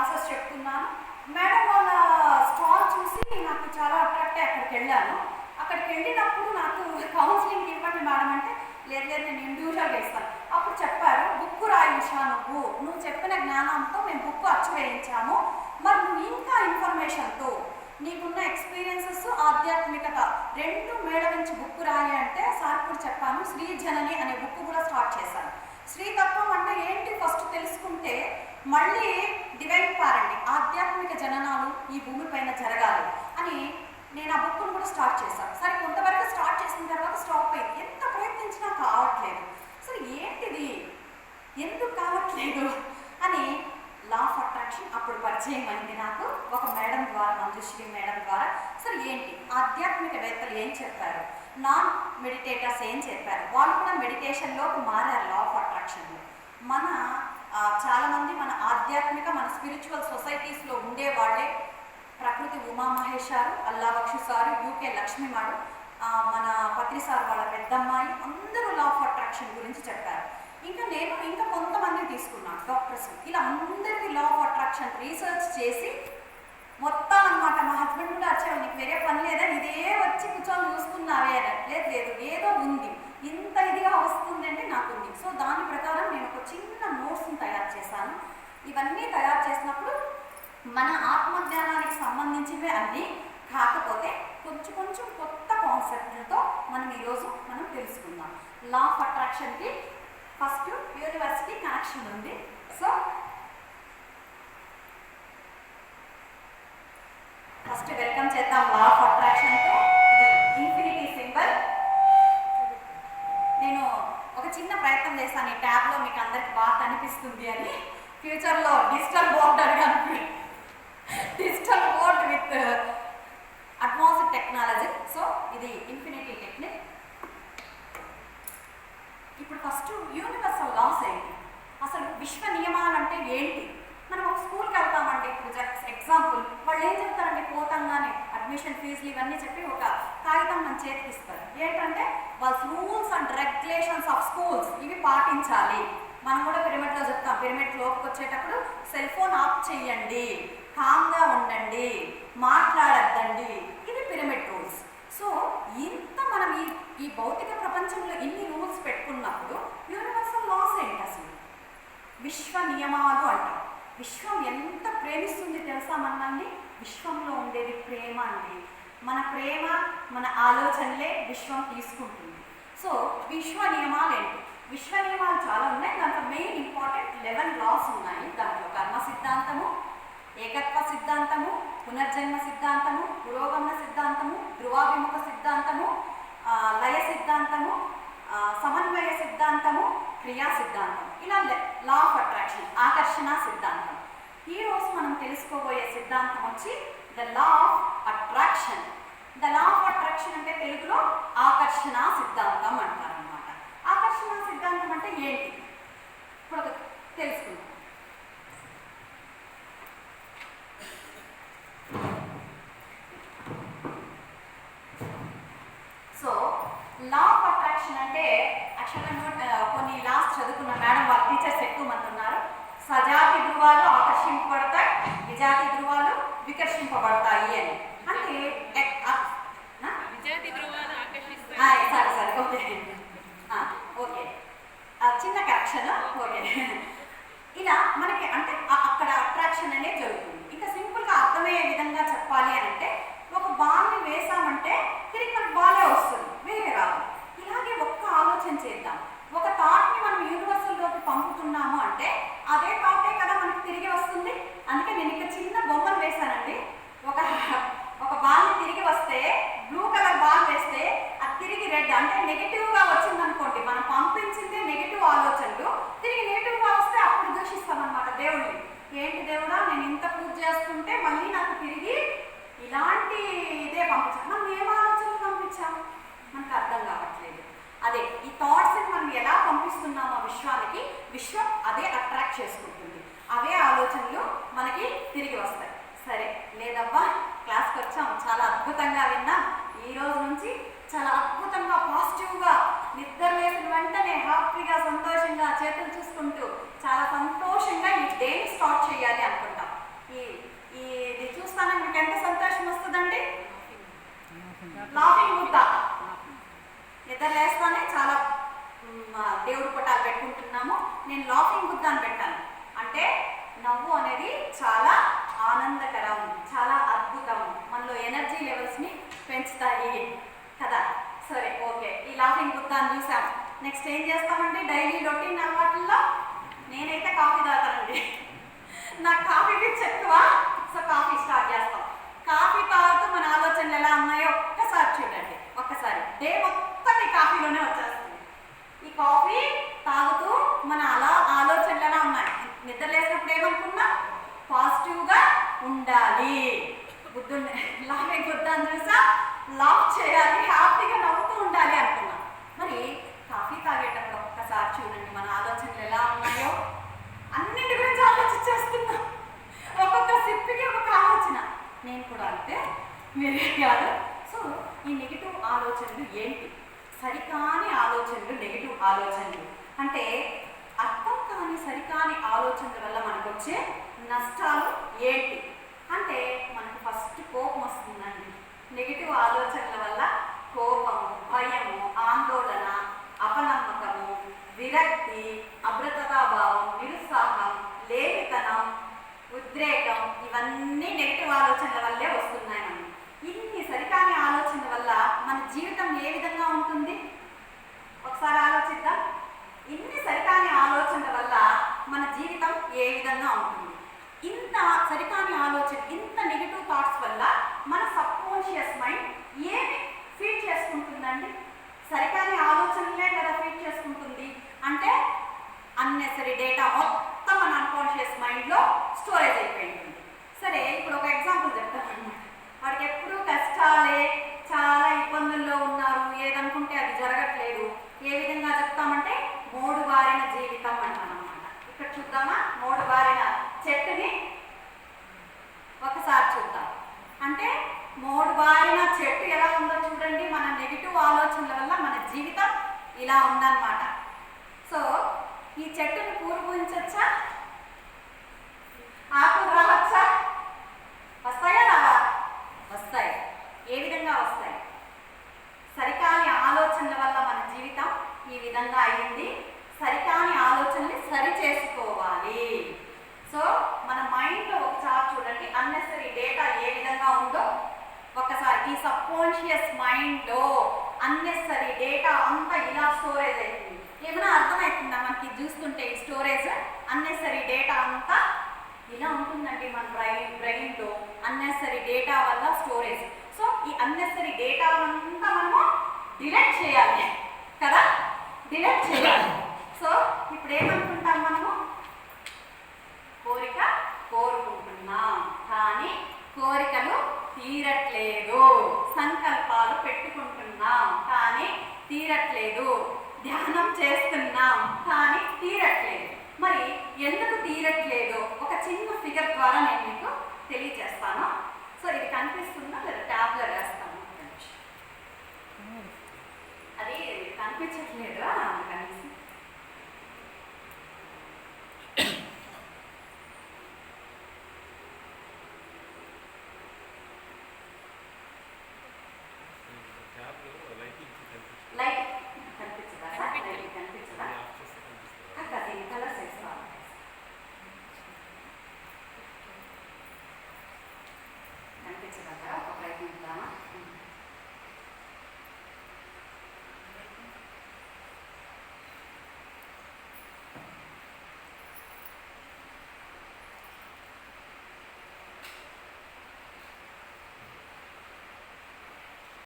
Process చెప్తున్నాను. Madam వాళ్ళ stall చూసి నాకు చాలా అట్రాక్ట్ అక్కడికి వెళ్ళాను. అక్కడికి వెళ్ళినప్పుడు నాకు కౌన్సిలింగ్ ఇవ్వండి మేడం అంటే లేదు లేదు నేను ఇండివిజువల్గా ఇస్తాను అప్పుడు చెప్పారు బుక్ రాయించా నువ్వు. నువ్వు చెప్పిన జ్ఞానంతో మేము బుక్ అచ్చు వేయించాము. మరి నువ్వు ఇంకా ఇన్ఫర్మేషన్తో నీకున్న ఎక్స్పీరియన్సెస్ ఆధ్యాత్మికత రెండు మేళవించి బుక్ రాయి అంటే సార్ కూడా చెప్పాను శ్రీ జనని అనే బుక్ కూడా స్టార్ట్ చేశాను. శ్రీతత్వం అంటే ఏంటి ఫస్ట్ తెలుసుకుంటే మళ్ళీ డివైన్ పారండి. ఆధ్యాత్మిక జననాలు ఈ భూమిపైన జరగాలి అని నేను ఆ బుక్ను కూడా స్టార్ట్ చేశాను. సరే కొంతవరకు స్టార్ట్ చేసిన తర్వాత స్టాప్ అయింది. ఎంత ప్రయత్నించినా కావట్లేదు. సరే ఏంటిది? ఎందుకు కావట్లేదు? అని లా ఆఫ్ అట్రాక్షన్ అప్పుడు పరిచయం అయింది నాకు. ఒక మేడం ద్వారా మంజుశ్రీ మేడం ద్వారా అసలు ఏంటి? ఆధ్యాత్మికవేత్తలు ఏం చెప్పారు? నాన్ మెడిటేటర్స్ ఏం చెప్పారు? వాళ్ళు కూడా మెడిటేషన్లోకి మారారు లా ఆఫ్ అట్రాక్షన్లో మన చాలామంది మన ఆధ్యాత్మిక మన స్పిరిచువల్ సొసైటీస్లో ఉండే వాళ్ళే ప్రకృతి ఉమామహేశారు గారు అల్లా సారు యూకే లక్ష్మి మాడు మన పత్రి సార్ వాళ్ళ పెద్దమ్మాయి అందరూ లా ఆఫ్ అట్రాక్షన్ గురించి చెప్పారు. ఇంకా నేను ఇంకా కొంతమంది తీసుకున్నాను డాక్టర్స్ ఇలా అందరికీ లా ఆఫ్ అట్రాక్షన్ రీసెర్చ్ చేసి మొత్తం అన్నమాట మా హస్బెండ్ కూడా వచ్చావు నీకు వేరే పని లేదా? ఇదే వచ్చి కూర్చొని చూసుకున్నావే అని. లేదు లేదు ఏదో ఉంది. ఇంత ఇదిగా వస్తుందంటే నాకు ఉంది సో దాని ప్రకారం నేను ఒక చిన్న నోట్స్ని తయారు చేశాను. ఇవన్నీ తయారు చేసినప్పుడు మన ఆత్మజ్ఞానానికి సంబంధించినవి అన్నీ కాకపోతే కొంచెం కొంచెం కొత్త కాన్సెప్ట్లతో మనం ఈరోజు మనం తెలుసుకుందాం. లా ఆఫ్ అట్రాక్షన్కి ఫస్ట్ యూనివర్సిటీ కనెక్షన్ ఉంది. సో ఫస్ట్ వెల్కమ్ చేద్దాం లా ఆఫ్ అట్రాక్షన్తో. ఇది ఇన్ఫినిటీ సింబల్ నేను ఒక చిన్న ప్రయత్నం చేశాను ఈ ట్యాబ్లో మీకు అందరికి బాగా కనిపిస్తుంది అని. ఫ్యూచర్లో digital board అడగాను digital board with advanced technology so ఇది ఇన్ఫినిటీ టెక్నిక్ ఇప్పుడు ఫస్ట్ యూనివర్సల్ లాస్ ఏంటి? అసలు విశ్వ నియమాలు అంటే ఏంటి? మనం ఒక స్కూల్ వెళ్తామండి ఇప్పుడు ఎగ్జాంపుల్ వాళ్ళు ఏం చెప్తారండి పోతంగానే అడ్మిషన్ ఫీజులు ఇవన్నీ చెప్పి ఒక కాగితం మన చేతికి ఇస్తారు. ఏంటంటే వాళ్ళ rules and regulations of schools ఇవి పాటించాలి. మనం కూడా పిరమిడ్లో చెప్తాం. పిరమిడ్లోకి వచ్చేటప్పుడు సెల్ ఫోన్ ఆఫ్ చేయండి. కామ్గా ఉండండి. మాట్లాడద్దండి. ఇది పిరమిడ్ రూల్స్ సో ఇంత మనం ఈ ఈ భౌతిక ప్రపంచంలో ఇన్ని రూల్స్ పెట్టుకున్నప్పుడు యూనివర్సల్ లాస్ ఏంటి అసలు? విశ్వ నియమాలు అంటాం. విశ్వం ఎంత ప్రేమిస్తుంది తెలుసా మనల్ని? విశ్వంలో ఉండేది ప్రేమ అండి. మన ప్రేమ మన ఆలోచనలే విశ్వం తీసుకుంటుంది. సో విశ్వ నియమాలు ఏంటి? విశ్వ నియమాలు చాలా ఉన్నాయి. దాంట్లో మెయిన్ ఇంపార్టెంట్ లెవెన్ లాస్ ఉన్నాయి. దాంట్లో కర్మ సిద్ధాంతము ఏకత్వ సిద్ధాంతము పునర్జన్మ సిద్ధాంతము పురోగమన సిద్ధాంతము ధృవాభిముఖ సిద్ధాంతము లయ సిద్ధాంతము సమన్వయ సిద్ధాంతము క్రియా సిద్ధాంతం ఇలా ఆకర్షణ సిద్ధాంతం. ఈరోజు మనం తెలుసుకోబోయే సిద్ధాంతం వచ్చి the law of attraction the law of attraction అంటే తెలుగులో ఆకర్షణ సిద్ధాంతం అంటారు అనమాట ఆకర్షణ సిద్ధాంతం అంటే ఏంటి? ఇప్పుడు తెలుసుకుందాం. సో లా ఆఫ్ అట్రాక్షన్ అంటే యాక్చువల్గా విజాతి ధృవాలు వికర్షింపబడతాయి అని. అంటే సరే సరే ఓకే. ఆ, ఓకే. ఆ, చిన్న కరెక్షన్ ఓకే. ఇలా మనకి అంటే అక్కడ అట్రాక్షన్ అనేది జరుగుతుంది. ఇంకా సింపుల్గా అర్థమయ్యే విధంగా చెప్పాలి అని అంటే ఒక బాల్ని వేసామంటే తిరిగి మనకు బాలే వస్తుంది వేరే రాదు ఇలాగే ఒక్క ఆలోచన చేద్దాం ఒక థాట్ని మనం యూనివర్సల్లోకి పంపుతున్నాము అంటే అదే థాటే కదా మనకి తిరిగి వస్తుంది అందుకే నేను ఇక్కడ చిన్న బొమ్మను వేశానండి ఒక ఒక బాల్ని తిరిగి వస్తే బ్లూ కలర్ బాల్ వేస్తే అది తిరిగి రెడ్ అంటే నెగిటివ్గా వచ్చింది అనుకోండి మనం పంపించిందే నెగిటివ్ ఆలోచనలు. తిరిగి నెగిటివ్గా వస్తే అప్పుడు దూషిస్తాం దేవుడిని ఏంటి దేవుడా నేను ఇంత పూజ చేస్తుంటే మళ్ళీ నాకు తిరిగి ఇలాంటి ఇదే పంపించాను మనం ఏం ఆలోచనలు పంపించాం? మనకు అర్థం కావట్లేదు. అదే ఈ థాట్స్ మనం ఎలా పంపిస్తున్నామో విశ్వానికి విశ్వం అదే అట్రాక్ట్ చేసుకుంటుంది. అవే ఆలోచనలు మనకి తిరిగి వస్తాయి. సరే లేదబ్బా క్లాస్కి వచ్చాం. చాలా అద్భుతంగా విన్నాం. వైపులు చూసుకుంటూ చాలా సంతోషంగా ఈ డేని స్టార్ట్ చేయాలి అనుకుంటాం. ఈ ఈ ఇది చూస్తాను మీకు ఎంత సంతోషం వస్తుందండి లాఫింగ్ ముద్ద నిద్ర లేస్తానే చాలా దేవుడు పటాలు పెట్టుకుంటున్నాము. నేను లాఫింగ్ బుద్ధ అని పెట్టాను. అంటే నవ్వు అనేది చాలా ఆనందకరం చాలా అద్భుతం. మనలో ఎనర్జీ లెవెల్స్ని పెంచుతాయి కదా. సరే ఓకే. ఈ లాఫింగ్ బుద్ధ అని చూసాము. నెక్స్ట్ ఏం చేస్తామండి డైలీ రొటీన్ అలవాట్లలో నేనైతే కాఫీ తాగుతానండి. నాకు కాఫీ పిచ్చి ఎక్కువ సో కాఫీ స్టార్ట్ చేస్తాం. కాఫీ తాగుతూ మన ఆలోచనలు ఎలా ఉన్నాయో ఒక్కసారి చూడండి. ఒక్కసారి డే మొత్తం ఈ కాఫీలోనే వచ్చేస్తుంది. ఈ కాఫీ తాగుతూ మన అలా ఆలోచనలు ఎలా ఉన్నాయి? నిద్ర లేసినప్పుడు ఏమనుకున్నా? పాజిటివ్గా ఉండాలి. ఇలాగే లాగే గుద్దాన్ని చూసా? లాఫ్ చేయాలి. హ్యాపీ నవ్వుతూ ఉండాలి అనుకున్నా మరి కాఫీ తాగేటప్పుడు ఒక్కసారి చూడండి మన ఆలోచనలు ఎలా ఉన్నాయో అన్నింటి గురించి ఆలోచించేస్తున్నా ఒక్కొక్క సిప్పికి ఒక్కొక్క ఆలోచన నేను కూడా అంతే. మీరే కాదు. సో ఈ నెగిటివ్ ఆలోచనలు ఏంటి? సరికాని ఆలోచనలు నెగిటివ్ ఆలోచనలు. అంటే అర్థం కాని సరికాని ఆలోచనల వల్ల మనకు వచ్చే నష్టాలు ఏంటి? అంటే మనకు ఫస్ట్ కోపం వస్తుందండి. నెగిటివ్ ఆలోచనల వల్ల కోపము భయము ఆందోళన అపనమ్మకము విరక్తి ఆలోచనల వల్లే వస్తున్నాయి మనకి ఇన్ని సరికాని ఆలోచనల వల్ల మన జీవితం ఏ విధంగా ఉంటుంది? ఒకసారి ఆలోచిద్దాం. ఇన్ని సరికాని ఆలోచనల వల్ల మన జీవితం ఏ విధంగా ఉంటుంది? ఇంత సరికాని ఆలోచన ఇంత నెగిటివ్ థాట్స్ వల్ల మన సబ్కాన్షియస్ మైండ్ ఏమి ఫీడ్ చేసుకుంటుందండి? సరికాని ఆలోచనలే కదా ఫీడ్ చేసుకుంటుంది. అంటే అన్నెసరీ డేటా మొత్తం మన అన్కాన్షియస్ మైండ్లో స్టోరేజ్ అయిపోయి ఉంటుంది సరే ఇప్పుడు ఒక ఎగ్జాంపుల్ చెప్తాను అనమాట వాడికి ఎప్పుడూ కష్టాలే చాలా ఇబ్బందుల్లో ఉన్నారు ఏదనుకుంటే అది జరగట్లేదు ఏ విధంగా చెప్తామంటే మూడు బారిన జీవితం అంటాం అనమాట ఇక్కడ చూద్దామా మూడు బారిన చెట్టుని ఒకసారి చూద్దాం అంటే మూడు బారిన చెట్టు ఎలా ఉందో చూడండి. మన నెగిటివ్ ఆలోచనల వల్ల మన జీవితం ఇలా ఉందన్నమాట. సో ఈ చెట్టుని పూర్వూహించచ్చా ఆకు రావచ్చా? వస్తాయా రావా? వస్తాయి. ఏ విధంగా వస్తాయి? సరికాని ఆలోచనల వల్ల మన జీవితం ఈ విధంగా అయింది. సరికాని ఆలోచనని సరి చేసుకోవాలి. సో మన మైండ్లో ఒకసారి చూడండి. అన్నెసరీ డేటా ఏ విధంగా ఉందో ఒకసారి ఈ సబ్ కాన్షియస్ మైండ్లో అన్నెసరీ డేటా అంతా ఇలా స్టోరేజ్ అవుతుంది ఏమైనా అర్థమవుతుందా మనకి చూస్తుంటే ఈ స్టోరేజ్ అన్నెసరీ డేటా అంతా ఇలా ఉంటుందండి మన బ్రెయిన్ బ్రెయిన్లో అన్నెసరీ డేటా వల్ల స్టోరేజ్ సో ఈ అన్నెసరీ డేటా అంతా మనము డిలెక్ట్ చేయాలి. కదా? డిలెక్ట్ చేయాలి సో ఇప్పుడు ఏమనుకుంటాం మనము కోరిక కోరుకుంటున్నాం కానీ కోరికలు తీరట్లేదు సంకల్పాలు పెట్టుకుంటున్నాం కానీ తీరట్లేదు ధ్యానం చేస్తున్నాం కానీ తీరట్లేదు మరి ఎందుకు తీరట్లేదు. ఒక చిన్న ఫిగర్ ద్వారా నేను మీకు తెలియజేస్తాను. సో ఇది కనిపిస్తుందా? లేదా ట్యాబ్లో వేస్తాను. అది కనిపించట్లేదు?